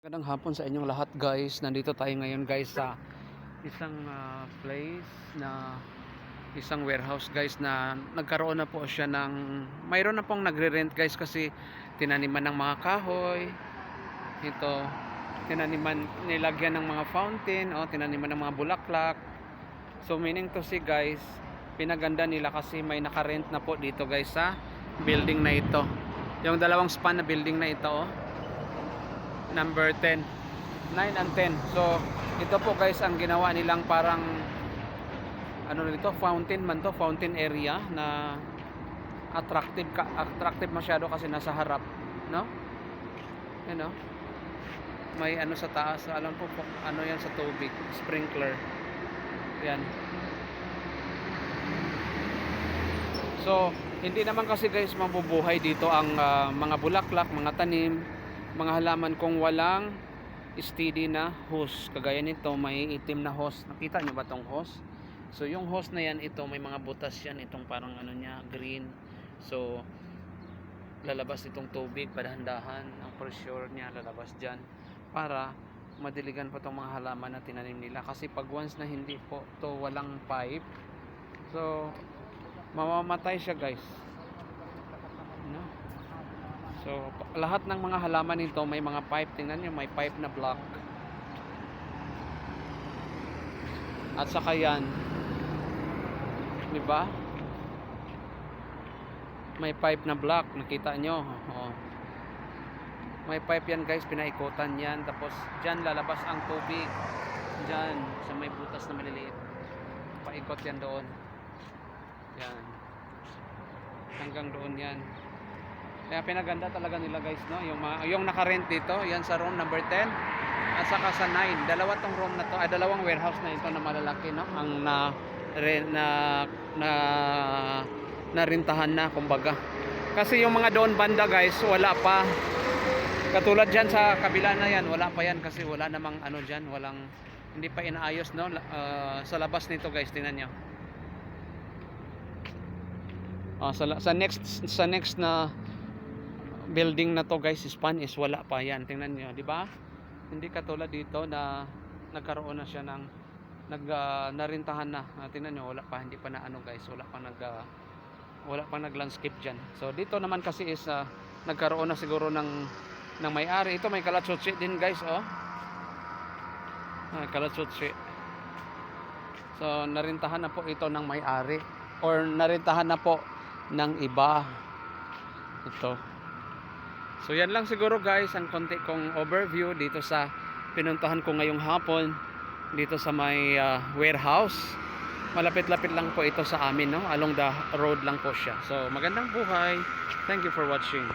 Magandang hapon sa inyong lahat guys. Nandito tayo ngayon guys sa isang ah, place na isang warehouse guys na nagkaroon na po siya ng mayroon na pong nagre-rent guys kasi tinaniman ng mga kahoy. Ito, tinaniman nilagyan ng mga fountain o tinaniman ng mga bulaklak. So meaning to say guys, pinaganda nila kasi may nakarent na po dito guys sa building na ito. Yung dalawang span na building na ito oh number 10 9 and 10 so ito po guys ang ginawa nilang parang ano nito fountain man to fountain area na attractive ka, attractive masyado kasi nasa harap no? You know? May ano sa taas alam po ano yan sa tubig sprinkler. Yan. So hindi naman kasi guys mabubuhay dito ang ah, mga bulaklak mga tanim mga halaman kung walang steady na hose. Kagaya nito may itim na hose. Nakita nyo ba tong hose? So yung hose na yan ito may mga butas yan. Itong parang ano niya green. So lalabas itong tubig padahan-dahan. Ang pressure niya lalabas dyan. Para madiligan pa tong mga halaman na tinanim nila. Kasi pag once na hindi po to walang pipe. So mamamatay siya guys? So, lahat ng mga halaman nito may mga pipe. Tingnan nyo, may pipe na block. At saka yan. Di ba? May pipe na block. Nakita nyo. Oh. May pipe yan guys. Pinaikutan yan. Tapos, dyan lalabas ang tubig. Dyan. Sa may butas na maliliit. Paikot yan doon. Yan. Hanggang doon yan. Kaya pinaganda talaga nila guys, no? Yung, mga- yung naka-rent dito, yan sa room number 10 at saka sa 9. Dalawa tong room na to, ay dalawang warehouse na ito na malalaki, no? Ang na re, na na narintahan na kumbaga. Kasi yung mga doon banda guys, wala pa. Katulad diyan sa kabila na yan, wala pa yan kasi wala namang ano diyan, walang hindi pa inaayos no ah, sa labas nito guys, tingnan niyo. Ah, sa, sa next sa next na building na to guys span is wala pa yan. Tingnan niyo di ba? Hindi katulad dito na nagkaroon na siya ng nag ah, narintahan na. Ah, tingnan niyo wala pa hindi pa na ano guys wala pa nag ah, wala pa nag landscape diyan so dito naman kasi is ah, nagkaroon na siguro ng ng may-ari. Ito may kalatsutsi din guys oh. Ah, kalatsutsi so narintahan na po ito ng may-ari or narintahan na po ng iba. Ito So yan lang siguro guys ang konti kong overview dito sa pinuntahan ko ngayong hapon dito sa may ah, warehouse. Malapit-lapit lang po ito sa amin no, along the road lang po siya. So magandang buhay. Thank you for watching.